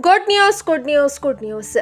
Good news good news good news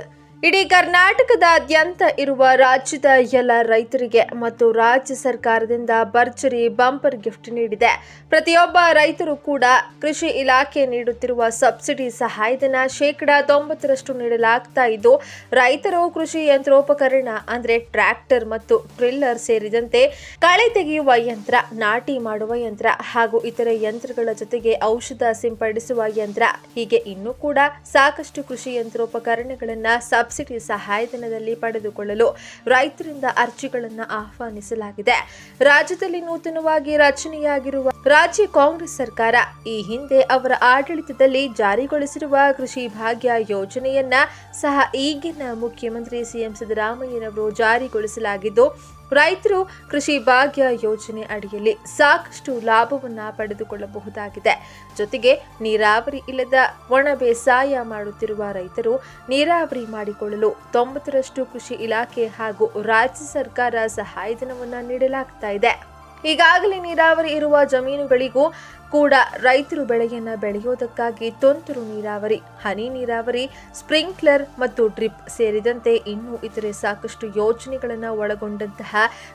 ಇಡೀ ಕರ್ನಾಟಕದಾದ್ಯಂತ ಇರುವ ರಾಜ್ಯದ ಎಲ್ಲ ರೈತರಿಗೆ ಮತ್ತು ರಾಜ್ಯ ಸರ್ಕಾರದಿಂದ ಭರ್ಜರಿ ಬಂಪರ್ ಗಿಫ್ಟ್ ನೀಡಿದೆ. ಪ್ರತಿಯೊಬ್ಬ ರೈತರು ಕೂಡ ಕೃಷಿ ಇಲಾಖೆ ನೀಡುತ್ತಿರುವ ಸಬ್ಸಿಡಿ ಸಹಾಯಧನ ಶೇಕಡಾ ತೊಂಬತ್ತರಷ್ಟು ನೀಡಲಾಗ್ತಾ ಇದ್ದು, ರೈತರು ಕೃಷಿ ಯಂತ್ರೋಪಕರಣ ಅಂದ್ರೆ ಟ್ರ್ಯಾಕ್ಟರ್ ಮತ್ತು ಟ್ರಿಲ್ಲರ್ ಸೇರಿದಂತೆ ಕಳೆ ತೆಗೆಯುವ ಯಂತ್ರ, ನಾಟಿ ಮಾಡುವ ಯಂತ್ರ ಹಾಗೂ ಇತರೆ ಯಂತ್ರಗಳ ಜೊತೆಗೆ ಔಷಧ ಸಿಂಪಡಿಸುವ ಯಂತ್ರ ಹೀಗೆ ಇನ್ನೂ ಕೂಡ ಸಾಕಷ್ಟು ಕೃಷಿ ಯಂತ್ರೋಪಕರಣಗಳನ್ನ ಸಬ್ಸಿಡಿ ಸಹಾಯಧನದಲ್ಲಿ ಪಡೆದುಕೊಳ್ಳಲು ರೈತರಿಂದ ಅರ್ಜಿಗಳನ್ನು ಆಹ್ವಾನಿಸಲಾಗಿದೆ. ರಾಜ್ಯದಲ್ಲಿ ನೂತನವಾಗಿ ರಚನೆಯಾಗಿರುವ ರಾಜ್ಯ ಕಾಂಗ್ರೆಸ್ ಸರ್ಕಾರ ಈ ಹಿಂದೆ ಅವರ ಆಡಳಿತದಲ್ಲಿ ಜಾರಿಗೊಳಿಸಿರುವ ಕೃಷಿ ಭಾಗ್ಯ ಯೋಜನೆಯನ್ನ ಸಹ ಈಗಿನ ಮುಖ್ಯಮಂತ್ರಿ ಸಿಎಂ ಸಿದ್ದರಾಮಯ್ಯನವರು ಜಾರಿಗೊಳಿಸಲಾಗಿದ್ದು ರೈತರು ಕೃಷಿ ಭಾಗ್ಯ ಯೋಜನೆ ಅಡಿಯಲ್ಲಿ ಸಾಕಷ್ಟು ಲಾಭವನ್ನ ಪಡೆದುಕೊಳ್ಳಬಹುದಾಗಿದೆ. ಜೊತೆಗೆ ನೀರಾವರಿ ಇಲ್ಲದ ಒಣ ಬೇಸಾಯ ಮಾಡುತ್ತಿರುವ ರೈತರು ನೀರಾವರಿ ಮಾಡಿಕೊಳ್ಳಲು ತೊಂಬತ್ತರಷ್ಟು ಕೃಷಿ ಇಲಾಖೆ ಹಾಗೂ ರಾಜ್ಯ ಸರ್ಕಾರ ಸಹಾಯಧನವನ್ನ ನೀಡಲಾಗ್ತಾ ಇದೆ. ಈಗಾಗಲೇ ನೀರಾವರಿ ಇರುವ ಜಮೀನುಗಳಿಗೂ ಕೂಡ ರೈತರು ಬೆಳೆಯನ್ನ ಬೆಳೆಯುವುದಕ್ಕಾಗಿ ತುಂತುರು ನೀರಾವರಿ, ಹನಿ ನೀರಾವರಿ, ಸ್ಪ್ರಿಂಕ್ಲರ್ ಮತ್ತು ಡ್ರಿಪ್ ಸೇರಿದಂತೆ ಇನ್ನೂ ಇತರೆ ಸಾಕಷ್ಟು ಯೋಜನೆಗಳನ್ನು ಒಳಗೊಂಡಂತಹ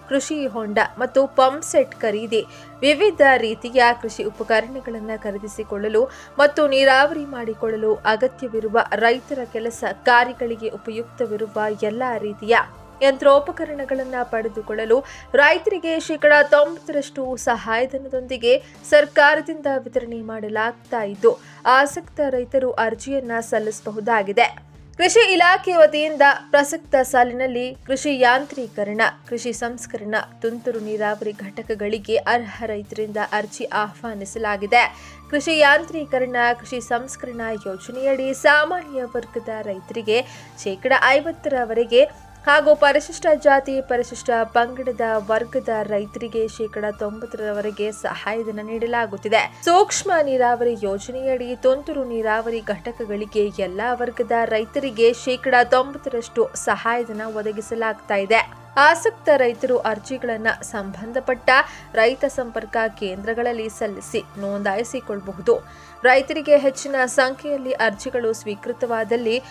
ಕೃಷಿ ಹೊಂಡ ಮತ್ತು ಪಂಪ್ ಸೆಟ್ ಖರೀದಿ ವಿವಿಧ ರೀತಿಯ ಕೃಷಿ ಉಪಕರಣಗಳನ್ನು ಖರೀದಿಸಿಕೊಳ್ಳಲು ಮತ್ತು ನೀರಾವರಿ ಮಾಡಿಕೊಳ್ಳಲು ಅಗತ್ಯವಿರುವ ರೈತರ ಕೆಲಸ ಕಾರ್ಯಗಳಿಗೆ ಉಪಯುಕ್ತವಿರುವ ಎಲ್ಲ ರೀತಿಯ ಯಂತ್ರೋಪಕರಣಗಳನ್ನು ಪಡೆದುಕೊಳ್ಳಲು ರೈತರಿಗೆ ಶೇಕಡಾ ತೊಂಬತ್ತರಷ್ಟು ಸಹಾಯಧನದೊಂದಿಗೆ ಸರ್ಕಾರದಿಂದ ವಿತರಣೆ ಮಾಡಲಾಗ್ತಾ ಇದ್ದು, ಆಸಕ್ತ ರೈತರು ಅರ್ಜಿಯನ್ನ ಸಲ್ಲಿಸಬಹುದಾಗಿದೆ. ಕೃಷಿ ಇಲಾಖೆ ವತಿಯಿಂದ ಪ್ರಸಕ್ತ ಸಾಲಿನಲ್ಲಿ ಕೃಷಿ ಯಾಂತ್ರೀಕರಣ, ಕೃಷಿ ಸಂಸ್ಕರಣ, ತುಂತುರು ನೀರಾವರಿ ಘಟಕಗಳಿಗೆ ಅರ್ಹ ರೈತರಿಂದ ಅರ್ಜಿ ಆಹ್ವಾನಿಸಲಾಗಿದೆ. ಕೃಷಿ ಯಾಂತ್ರೀಕರಣ, ಕೃಷಿ ಸಂಸ್ಕರಣಾ ಯೋಜನೆಯಡಿ ಸಾಮಾನ್ಯ ವರ್ಗದ ರೈತರಿಗೆ ಶೇಕಡ ಐವತ್ತರವರೆಗೆ ಹಾಗೂ ಪರಿಶಿಷ್ಟ ಜಾತಿ, ಪರಿಶಿಷ್ಟ ಪಂಗಡದ ವರ್ಗದ ರೈತರಿಗೆ ಶೇಕಡಾ ತೊಂಬತ್ತರವರೆಗೆ ಸಹಾಯಧನ ನೀಡಲಾಗುತ್ತಿದೆ. ಸೂಕ್ಷ್ಮ ನೀರಾವರಿ ಯೋಜನೆಯಡಿ ತುಂತುರು ನೀರಾವರಿ ಘಟಕಗಳಿಗೆ ಎಲ್ಲಾ ವರ್ಗದ ರೈತರಿಗೆ ಶೇಕಡಾ ತೊಂಬತ್ತರಷ್ಟು ಸಹಾಯಧನ ಒದಗಿಸಲಾಗ್ತಾ ಇದೆ. ಆಸಕ್ತ ರೈತರು ಅರ್ಜಿಗಳನ್ನು ಸಂಬಂಧಪಟ್ಟ ರೈತ ಸಂಪರ್ಕ ಕೇಂದ್ರಗಳಲ್ಲಿ ಸಲ್ಲಿಸಿ ನೋಂದಾಯಿಸಿಕೊಳ್ಳಬಹುದು. ರೈತರಿಗೆ ಹೆಚ್ಚಿನ ಸಂಖ್ಯೆಯಲ್ಲಿ ಅರ್ಜಿಗಳು ಸ್ವೀಕೃತವಾದಲ್ಲಿ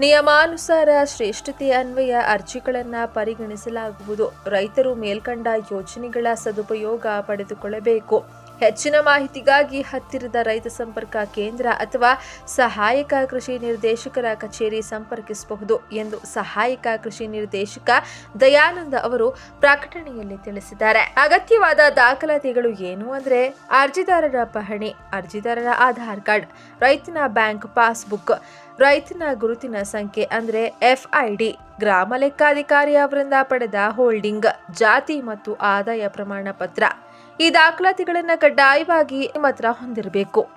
ನಿಯಮಾನುಸಾರ ಶ್ರೇಷ್ಠತೆ ಅನ್ವಯ ಅರ್ಜಿಗಳನ್ನು ಪರಿಗಣಿಸಲಾಗುವುದು. ರೈತರು ಮೇಲ್ಕಂಡ ಯೋಜನೆಗಳ ಸದುಪಯೋಗ ಪಡೆದುಕೊಳ್ಳಬೇಕು. ಹೆಚ್ಚಿನ ಮಾಹಿತಿಗಾಗಿ ಹತ್ತಿರದ ರೈತ ಸಂಪರ್ಕ ಕೇಂದ್ರ ಅಥವಾ ಸಹಾಯಕ ಕೃಷಿ ನಿರ್ದೇಶಕರ ಕಚೇರಿ ಸಂಪರ್ಕಿಸಬಹುದು ಎಂದು ಸಹಾಯಕ ಕೃಷಿ ನಿರ್ದೇಶಕ ದಯಾನಂದ ಅವರು ಪ್ರಕಟಣೆಯಲ್ಲಿ ತಿಳಿಸಿದ್ದಾರೆ. ಅಗತ್ಯವಾದ ದಾಖಲಾತಿಗಳು ಏನು ಅಂದರೆ ಅರ್ಜಿದಾರರ ಪಹಣಿ, ಅರ್ಜಿದಾರರ ಆಧಾರ್ ಕಾರ್ಡ್, ರೈತನ ಬ್ಯಾಂಕ್ ಪಾಸ್ಬುಕ್ ರೈತನ ಗುರುತಿನ ಸಂಖ್ಯೆ ಅಂದ್ರೆ ಎಫ್ಐಡಿ. ಗ್ರಾಮ ಲೆಕ್ಕಾಧಿಕಾರಿ ಅವರಿಂದ ಪಡೆದ ಹೋಲ್ಡಿಂಗ್, ಜಾತಿ ಮತ್ತು ಆದಾಯ ಪ್ರಮಾಣ ಪತ್ರ ಈ ದಾಖಲಾತಿಗಳನ್ನು ಕಡ್ಡಾಯವಾಗಿ ನಿಮ್ಮ ಹೊಂದಿರಬೇಕು.